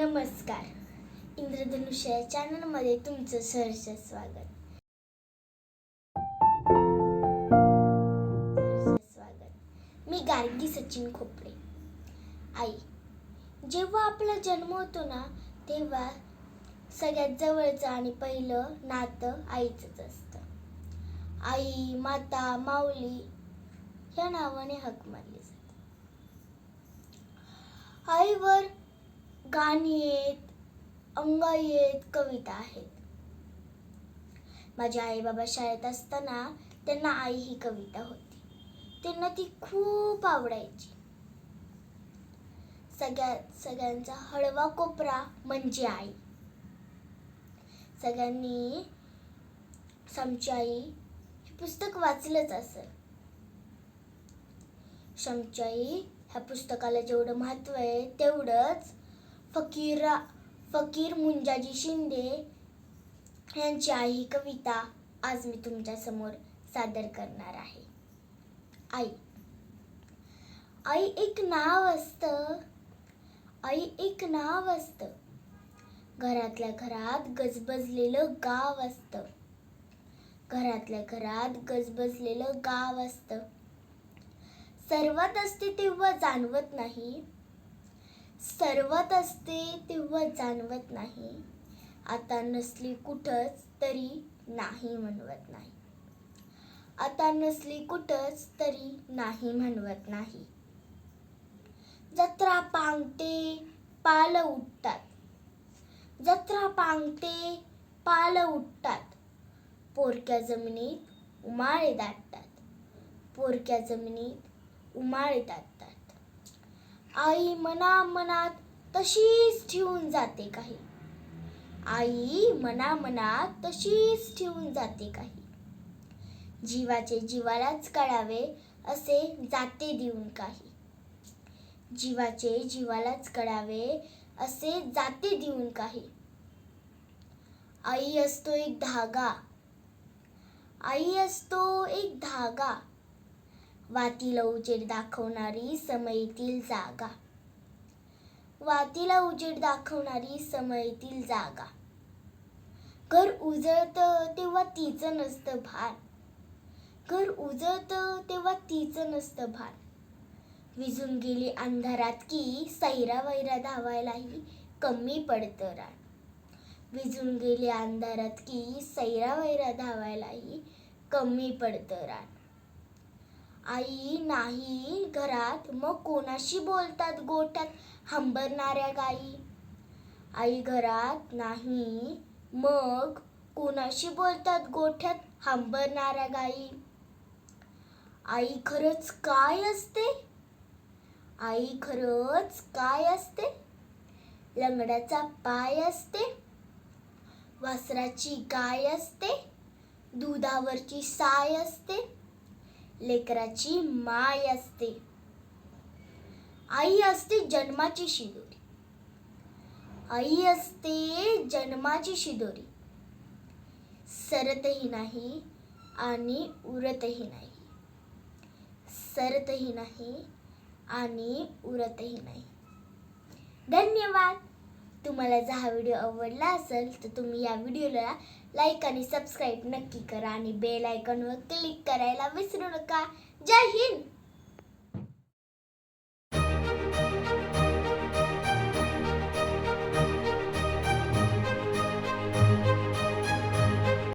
नमस्कार. इंद्रधनुष्य या चॅनलमध्ये तुमचं सहर्ष स्वागत. स्वागत. मी गार्गी सचिन खोपडे आई जेव्हा आपला जन्म होतो ना तेव्हा सगळ्यात जवळचं आणि पहिलं नातं आईचंच असतं. आई माता माऊली ह्या नावाने हक मारली जाते. आईवर गाणी आहेत अंग आहेत कविता आहेत. माझ्या आई बाबा शाळेत असताना त्यांना आई ही कविता होती. त्यांना ती खूप आवडायची. सगळ्या सगळ्यांचा हळवा कोपरा म्हणजे आई. सगळ्यांनी समची आई हे पुस्तक वाचलंच असेल. शमचाई ह्या पुस्तकाला जेवढं महत्त्व आहे तेवढंच फकीरा फकीर मुंजाजी शिंदे यांची आई ही कविता आज मी तुमच्यासमोर सादर करणार आहे. आई. आई एक नाव असतं. आई एक नाव असतं. घरातल्या घरात गजबजलेलं गाव असतं. घरातल्या घरात गजबजलेलं गाव असतं. सर्वात असते तेव्हा जाणवत नाही. सर्वात असते तेव्हा जाणवत नाही. आता नसली कुठंच तरी नाही म्हणवत नाही. आता नसली कुठंच तरी नाही म्हणवत नाही. जत्रा पांगते पाल उठतात. जत्रा पांगते पाल उठतात. पोरक्या जमिनीत उमाळे दाटतात. पोरक्या जमिनीत उमाळे दाटतात. आई मना मनात तशीच ठेवून जाते काही. आई मना मनात तशीच ठेवून जाते काही. जीवाचे जीवालाच कळावे असे जाते देऊन काही. जीवाचे जीवालाच कळावे असे जाते देऊन काही. आई असतो एक धागा. आई असतो एक धागा. वातीला उजेड दाखवणारी समयीतील जागा. वातीला उजेड दाखवणारी समयीतील जागा. घर उजळतं तेव्हा तिचं नसतं भान. घर उजळतं तेव्हा तिचं नसतं भान. विजून गेली अंधारात की सैरा वैरा धावायलाही कमी पडतं रान. विजून गेली अंधारात की सैरा वैरा धावायलाही कमी पडतं रान. आई नाही घरात मग कोणाशी बोलतात गोठ्यात हंबरणाऱ्या गाई. आई घरात नाही मग कोणाशी बोलतात गोठ्यात हंबरणाऱ्या गाई. आई खरंच काय असते? आई खरंच काय असते? लंगड्याचा पाय असते? वासराची गाय असते? दुधावरची साय असते? लेकराची माय असते. आई असते जन्माची शिदोरी. आई असते जन्माची शिदोरी. सरतही नाही आणि उरतही नाही. सरतही नाही आणि उरतही नाही. धन्यवाद. तुम्हाला जर हा व्हिडिओ आवडला असेल तर तुम्ही या व्हिडिओला लाईक आणि सबस्क्राईब नक्की करा आणि बेल आयकॉनवर क्लिक करायला विसरू नका. जय हिंद!